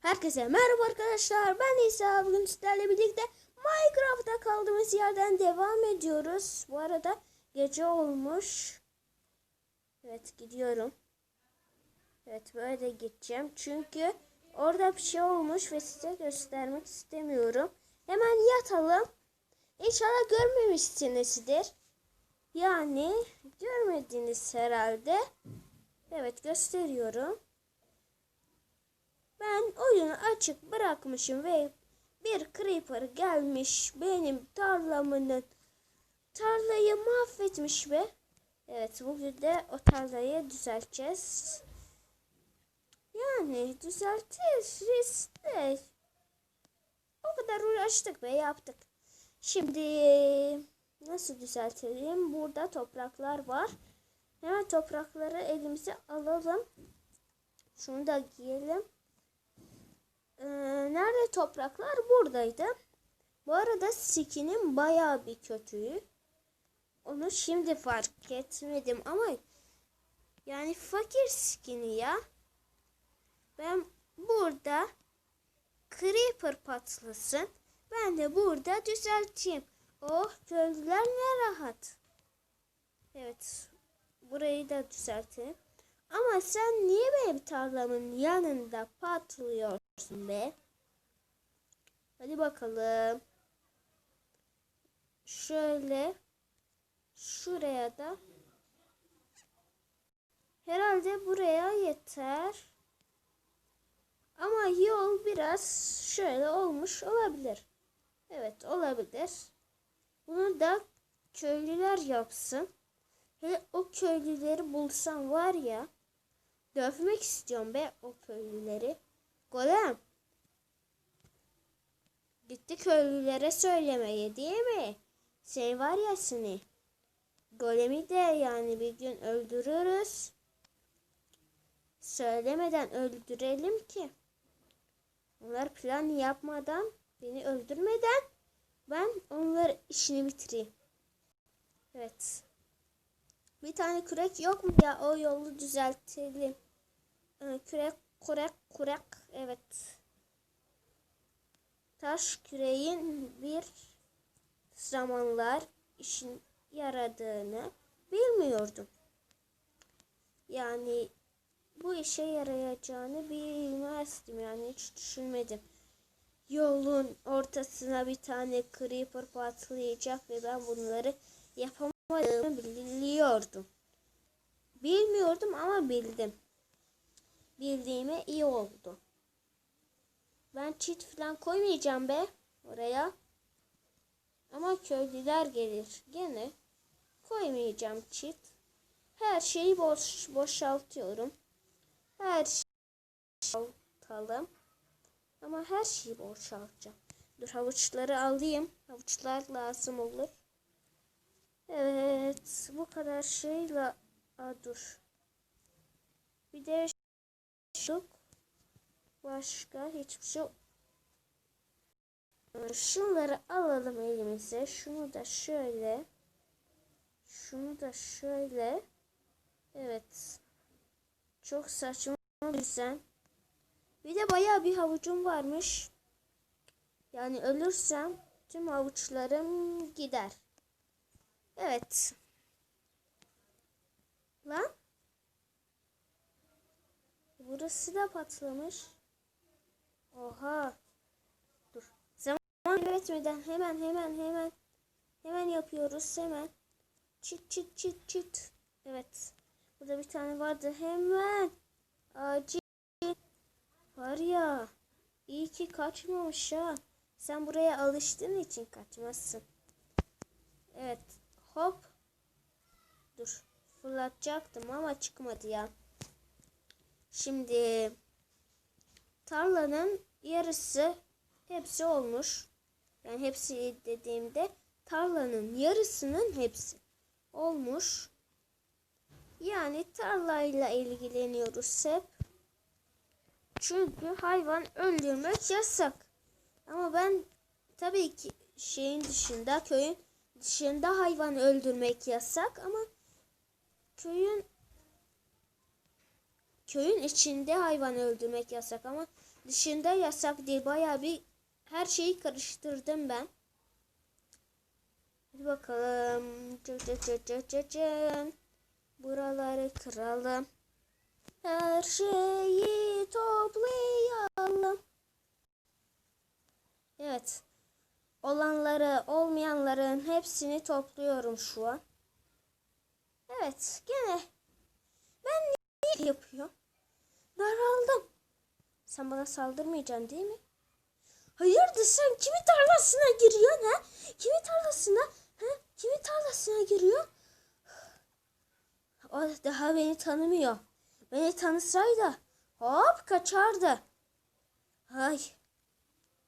Herkese merhaba arkadaşlar. Ben İsa. Bugün sizlerle birlikte Minecraft'ta kaldığımız yerden devam ediyoruz. Bu arada gece olmuş. Evet gidiyorum. Evet böyle de gideceğim. Çünkü orada bir şey olmuş ve size göstermek istemiyorum. Hemen yatalım. İnşallah görmemişsinizdir. Yani görmediniz herhalde. Evet gösteriyorum. Ben oyunu açık bırakmışım ve bir creeper gelmiş benim tarlamın tarlayı mahvetmiş ve evet bugün de o tarlayı düzelteceğiz. Yani düzeltiriz de o kadar uğraştık ve yaptık. Şimdi nasıl düzeltelim? Burada topraklar var. Hemen toprakları elimize alalım. Şunu da giyelim. Ee, nerede topraklar? Buradaydı. Bu arada skinim bayağı bir kötüyü. Onu şimdi fark etmedim ama yani fakir skini ya. Ben burada creeper patlasın. Ben de burada düzelteyim. Oh köylüler ne rahat. Evet. Burayı da düzeltelim. Ama sen niye benim tarlamın yanında patlıyorsun be? Hadi bakalım. Şöyle. Şuraya da. Herhalde buraya yeter. Ama yol biraz şöyle olmuş olabilir. Evet olabilir. Bunu da köylüler yapsın. Hele o köylüleri bulsam var ya. Dövmek istiyorum be o köylüleri. Golem. Gitti köylülere söylemeye değil mi? Şey var ya seni. Golemi de yani bir gün öldürürüz. Söylemeden öldürelim ki. Onlar plan yapmadan, beni öldürmeden ben onlar işini bitireyim. Evet. Bir tane kürek yok mu ya? O yolu düzeltelim. Ee, kürek, kurek, kurek. Evet. Taş küreğin bir zamanlar işin yaradığını bilmiyordum. Yani bu işe yarayacağını bilmezdim yani hiç düşünmedim. Yolun ortasına bir tane creeper patlayacak ve ben bunları yapamadığımı biliyordum. Bilmiyordum ama bildim. Bildiğime iyi oldu. Ben çit falan koymayacağım be oraya. Ama köylüler gelir. Gene koymayacağım çit. Her şeyi boş boşaltıyorum. Her şeyi boşaltalım. Ama her şeyi boşaltacağım. Dur havuçları alayım. Havuçlar lazım olur. Evet. Bu kadar şeyle... Aa, dur. Bir de şu başka hiçbir şey. Ee, Şunları alalım elimize. Şunu da şöyle. Şunu da şöyle. Evet. Çok saçma düzen. Bir de bayağı bir havucum varmış. Yani ölürsem tüm havuçlarım gider. Evet. Lan. Burası da patlamış. Oha. Dur. Zaman üretmeden hemen hemen hemen hemen yapıyoruz hemen. Çıt çıt çıt çıt. Evet. Burada bir tane vardı. Hemen. Acil. Var ya. İyi ki kaçmamış ha. Sen buraya alıştığın için kaçmazsın. Evet. Hop. Dur. Fırlatacaktım ama çıkmadı ya. Şimdi tarlanın yarısı hepsi olmuş. Yani hepsi dediğimde tarlanın yarısının hepsi olmuş. Yani tarlayla ilgileniyoruz hep. Çünkü hayvan öldürmek yasak. Ama ben tabii ki şeyin dışında köyün dışında hayvan öldürmek yasak ama köyün köyün içinde hayvan öldürmek yasak ama dışında yasak değil. Bayağı bir her şeyi karıştırdım ben. Hadi bakalım. Buraları kıralım. Her şeyi toplayalım. Evet. Olanları, olmayanların hepsini topluyorum şu an. Evet, gene ben niye yapıyorum? Daraldım. Sen bana saldırmayacaksın değil mi? Hayırdır sen kimin tarlasına giriyorsun ha? Kimin tarlasına? Ha? Kimin tarlasına giriyor? O daha beni tanımıyor. Beni tanısaydı hop kaçardı. Hay.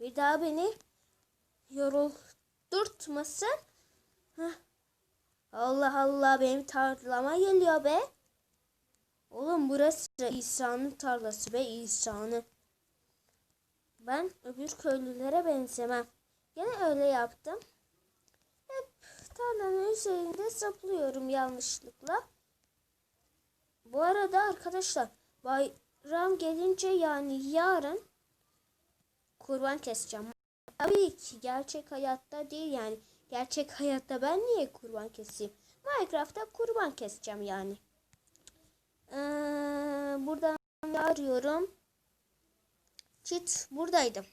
Bir daha beni yoruldurtmasın. Hah. Allah Allah benim tarlama geliyor be. Oğlum burası İsa'nın tarlası be İsa'nın. Ben öbür köylülere benzemem. Gene öyle yaptım. Hep tarlanın üzerinde saplıyorum yanlışlıkla. Bu arada arkadaşlar bayram gelince yani yarın kurban keseceğim. Tabii ki gerçek hayatta değil yani. Gerçek hayatta ben niye kurban keseyim? Minecraft'ta kurban keseceğim yani. Ee, buradan arıyorum. Çit buradaydı.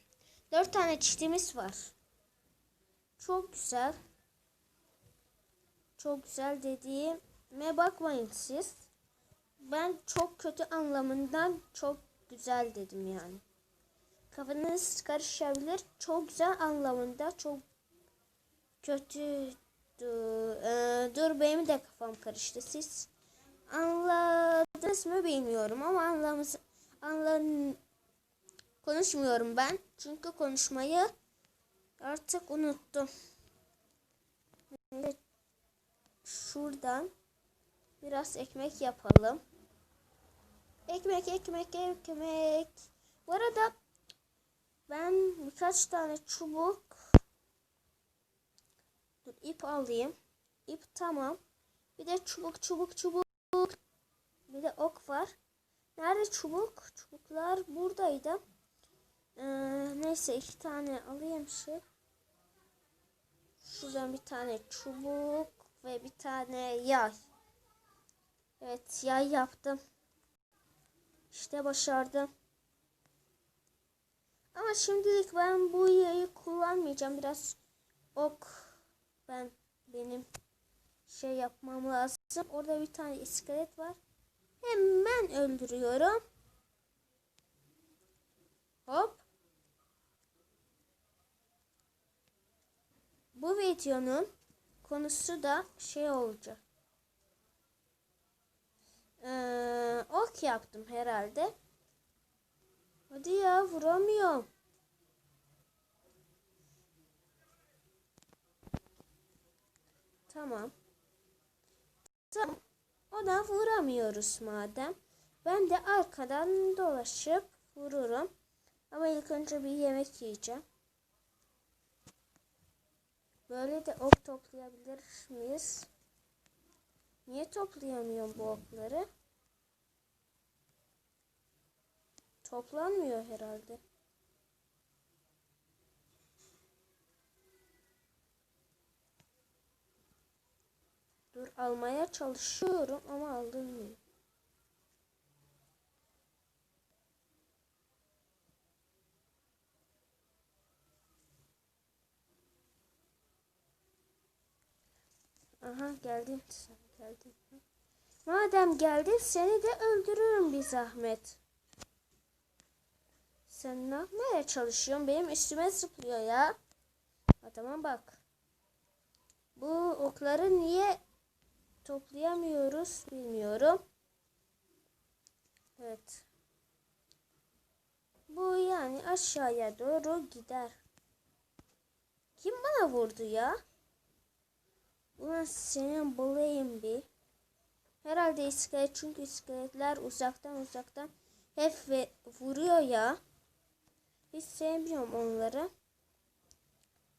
Dört tane çitimiz var. Çok güzel. Çok güzel dediğime bakmayın siz. Ben çok kötü anlamından çok güzel dedim yani. Kafanız karışabilir. Çok güzel anlamında çok kötü. Ee, dur benim de kafam karıştı. Siz anladınız mı bilmiyorum ama anlamız anlan konuşmuyorum ben. Çünkü konuşmayı artık unuttum. Şimdi şuradan biraz ekmek yapalım. Ekmek, ekmek, ekmek. Bu arada ben birkaç tane çubuk dur ip alayım. İp tamam. Bir de çubuk, çubuk, çubuk. Bir de ok var. Nerede çubuk? Çubuklar buradaydı. Ee, neyse iki tane alayım şey. Şuradan bir tane çubuk ve bir tane yay. Evet yay yaptım. İşte başardım. Ama şimdilik ben bu yayı kullanmayacağım. Biraz ok ben benim şey yapmam lazım. Orada bir tane iskelet var. Hemen öldürüyorum. Hop. Bu videonun konusu da şey olacak. Ee, ok yaptım herhalde. Hadi ya vuramıyorum. Tamam. Tamam. Ona vuramıyoruz madem. Ben de arkadan dolaşıp vururum. Ama ilk önce bir yemek yiyeceğim. Böyle de ok toplayabilir miyiz? Niye toplayamıyorum bu okları? Toplanmıyor herhalde. Dur almaya çalışıyorum ama aldırmıyor. Aha geldin sen geldin. Madem geldin seni de öldürürüm bir zahmet. Sen ne yapmaya çalışıyorsun? Benim üstüme zıplıyor ya. Adama bak. Bu okları niye toplayamıyoruz bilmiyorum. Evet. Bu yani aşağıya doğru gider. Kim bana vurdu ya? Ulan senin bulayım bir. Herhalde iskelet çünkü iskeletler uzaktan uzaktan hep ve vuruyor ya. Hiç sevmiyorum onları.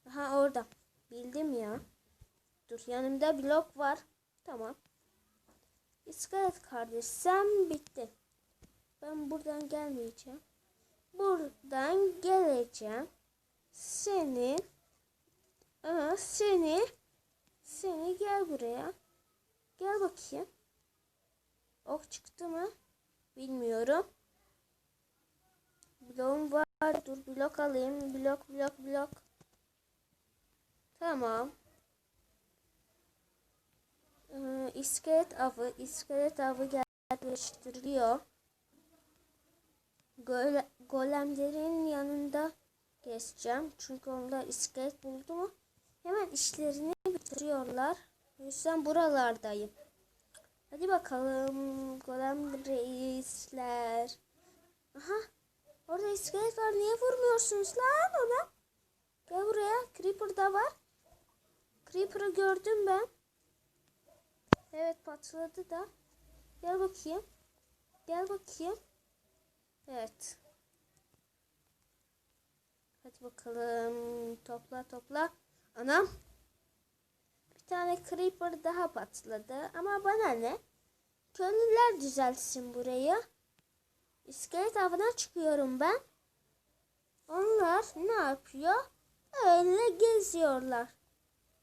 Ha orada. Bildim ya. Dur yanımda blok var. Tamam. İskelet kardeş sen bitti. Ben buradan gelmeyeceğim. Buradan geleceğim. Seni Aa, seni seni gel buraya. Gel bakayım. Ok çıktı mı? Bilmiyorum. Bloğum var. Dur blok alayım. Blok blok blok. Tamam. Ee, iskelet avı. iskelet avı gerçekleştiriliyor. Gole, golemlerin yanında geçeceğim. Çünkü onlar iskelet buldu mu hemen işlerini bitiriyorlar. O yüzden buralardayım. Hadi bakalım golem reisler. Aha orada iskelet var. Niye vurmuyorsunuz lan ona? Gel buraya. Creeper da var. Creeper'ı gördüm ben. Evet patladı da. Gel bakayım. Gel bakayım. Evet. Hadi bakalım. Topla topla. Anam. Bir tane creeper daha patladı. Ama bana ne? Köylüler düzeltsin burayı. İskelet avına çıkıyorum ben. Onlar ne yapıyor? Öyle geziyorlar.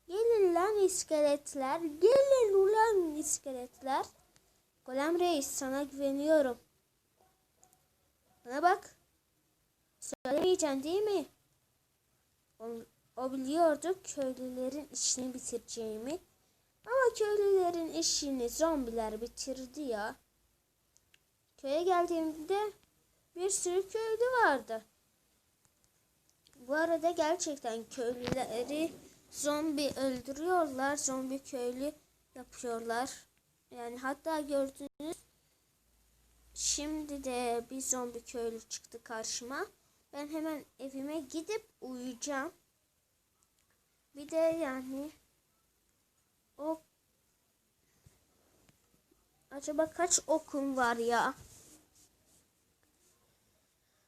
Gelin lan iskeletler. Gelin ulan iskeletler. Golem reis sana güveniyorum. Bana bak. Söylemeyeceksin değil mi? O, o biliyordu köylülerin işini bitireceğimi. Ama köylülerin işini zombiler bitirdi ya. Köye geldiğimde bir sürü köylü vardı. Bu arada gerçekten köylüleri zombi öldürüyorlar. Zombi köylü yapıyorlar. Yani hatta gördüğünüz şimdi de bir zombi köylü çıktı karşıma. Ben hemen evime gidip uyuyacağım. Bir de yani o acaba kaç okum var ya?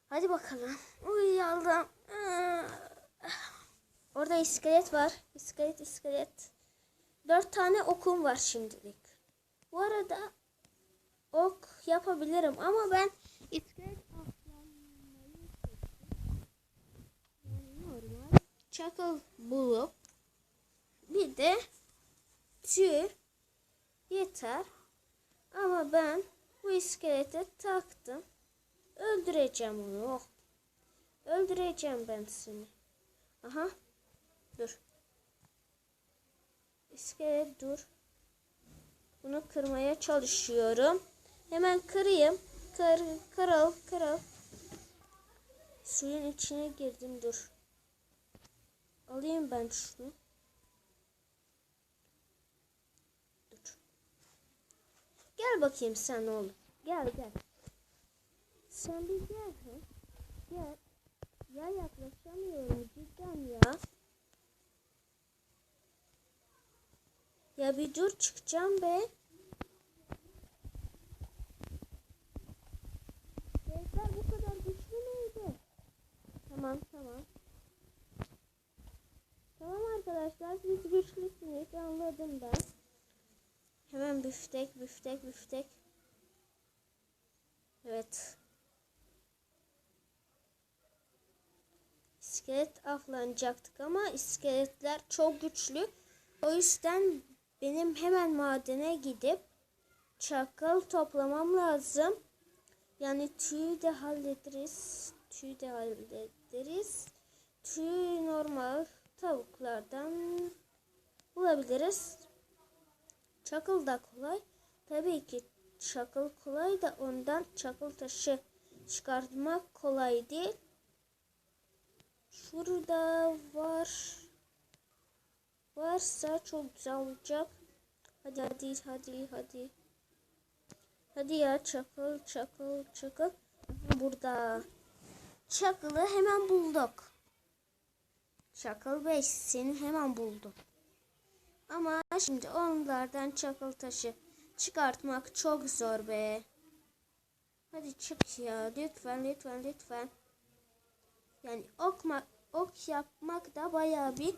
Hadi bakalım. Uyuyalım. Orada iskelet var. İskelet, iskelet. Dört tane okum var şimdilik. Bu arada ok yapabilirim ama ben iskelet avlanmayı. Çakıl bulup bir de tüy yeter. Ama ben bu iskelete taktım. Öldüreceğim onu. Öldüreceğim ben seni. Aha. Dur. İskelet dur. Bunu kırmaya çalışıyorum. Hemen kırayım. Kır, kırıl, kırıl. Suyun içine girdim dur. Alayım ben şunu. Dur. Gel bakayım sen oğlum. Gel gel. Sen bir gel. Gel. Ya yaklaşamıyorum cidden ya. Ya bir dur çıkacağım be. Sesler bu kadar güçlü müydü? Tamam tamam. Tamam arkadaşlar siz güçlüsünüz anladım ben. Hemen büftek büftek büftek. Evet. İskelet avlanacaktık ama iskeletler çok güçlü. O yüzden benim hemen madene gidip çakal toplamam lazım. Yani tüyü de hallederiz. Tüyü de hallederiz. Tüy normal tavuklardan bulabiliriz. Çakıl da kolay. Tabii ki çakıl kolay da ondan çakıl taşı çıkartmak kolay değil. Şurada var. Varsa çok güzel olacak. Hadi hadi hadi hadi. Hadi ya çakıl çakıl çakıl. Burada. Çakılı hemen bulduk. Çakıl 5 seni hemen buldum. Ama şimdi onlardan çakıl taşı çıkartmak çok zor be. Hadi çık ya lütfen lütfen lütfen. Yani okma, ok yapmak da bayağı bir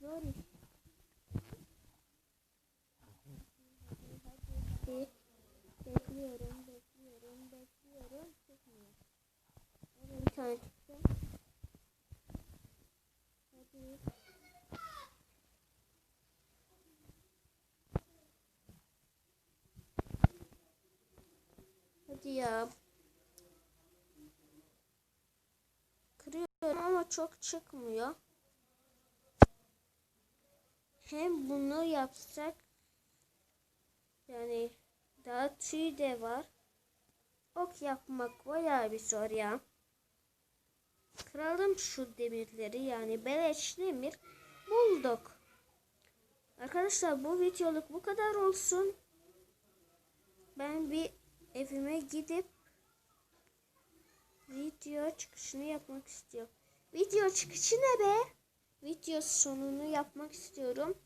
zor iş. Bekliyorum, bekliyorum, bekliyorum. tane çıktı. Hadi. Hadi ya. Kırıyorum ama çok çıkmıyor. Hem bunu yapsak yani daha tüy de var. Ok yapmak bayağı bir zor ya. Kıralım şu demirleri yani beleş demir bulduk. Arkadaşlar bu videoluk bu kadar olsun. Ben bir evime gidip video çıkışını yapmak istiyorum. Video çıkışı ne be? Video sonunu yapmak istiyorum.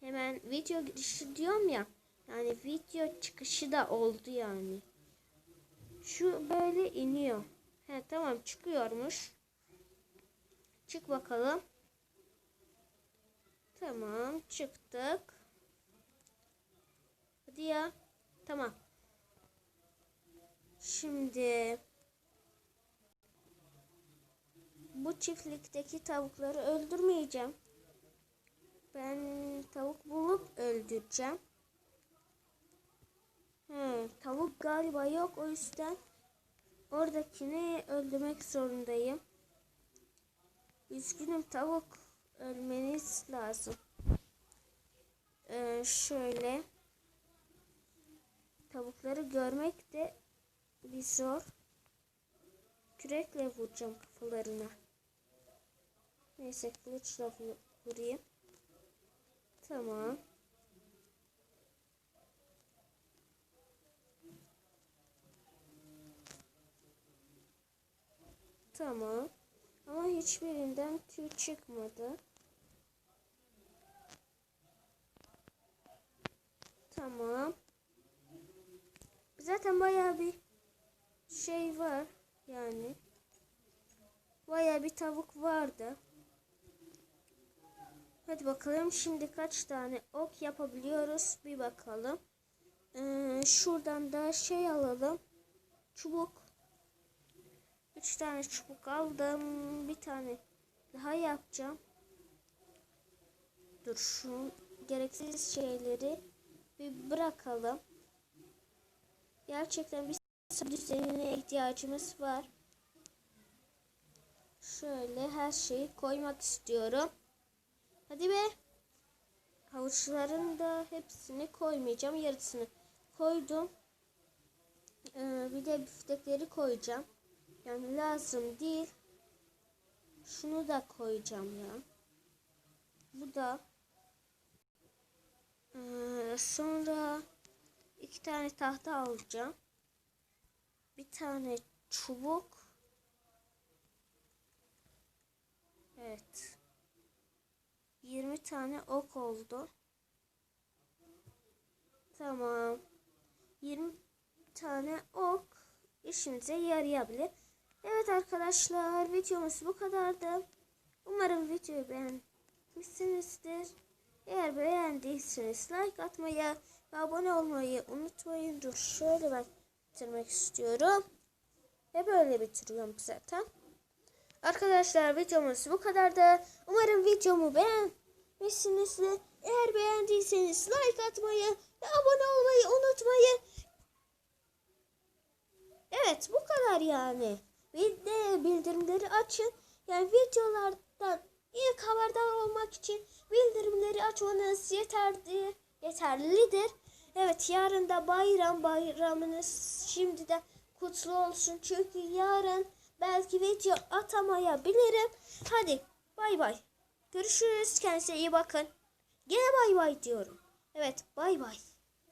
Hemen video girişi diyorum ya. Yani video çıkışı da oldu yani. Şu böyle iniyor. He tamam çıkıyormuş. Çık bakalım. Tamam çıktık. Hadi ya. Tamam. Şimdi bu çiftlikteki tavukları öldürmeyeceğim. Ben tavuk bulup öldüreceğim. He, tavuk galiba yok o yüzden oradakini öldürmek zorundayım. Üzgünüm tavuk ölmeniz lazım. Ee, şöyle tavukları görmek de bir zor. Kürekle vuracağım kafalarına. Neyse kılıçla vurayım. Tamam. Tamam. Ama hiçbirinden tüy çıkmadı. Tamam. Zaten bayağı bir şey var yani. Bayağı bir tavuk vardı. Hadi bakalım şimdi kaç tane ok yapabiliyoruz bir bakalım. Ee, şuradan da şey alalım. Çubuk. Üç tane çubuk aldım. Bir tane daha yapacağım. Dur şu gereksiz şeyleri bir bırakalım. Gerçekten bir düzenine ihtiyacımız var. Şöyle her şeyi koymak istiyorum. Hadi be. Havuçların da hepsini koymayacağım. Yarısını koydum. Ee, bir de biftekleri koyacağım. Yani lazım değil. Şunu da koyacağım ya. Bu da. Ee, sonra iki tane tahta alacağım. Bir tane çubuk. Evet. 20 tane ok oldu. Tamam. 20 tane ok işimize yarayabilir. Evet arkadaşlar videomuz bu kadardı. Umarım videoyu beğenmişsinizdir. Eğer beğendiyseniz like atmayı ve abone olmayı unutmayın. Dur şöyle ben bitirmek istiyorum. Ve böyle bitiriyorum zaten. Arkadaşlar videomuz bu kadardı. Umarım videomu beğenmişsinizdir. Eğer beğendiyseniz like atmayı ve abone olmayı unutmayın. Evet bu kadar yani. De bildirimleri açın. Yani videolardan ilk haberdar olmak için bildirimleri açmanız yeterli, yeterlidir. Evet yarın da bayram bayramınız şimdiden kutlu olsun. Çünkü yarın belki video atamayabilirim. Hadi bay bay. Görüşürüz. Kendinize iyi bakın. Gene bay bay diyorum. Evet bay bay.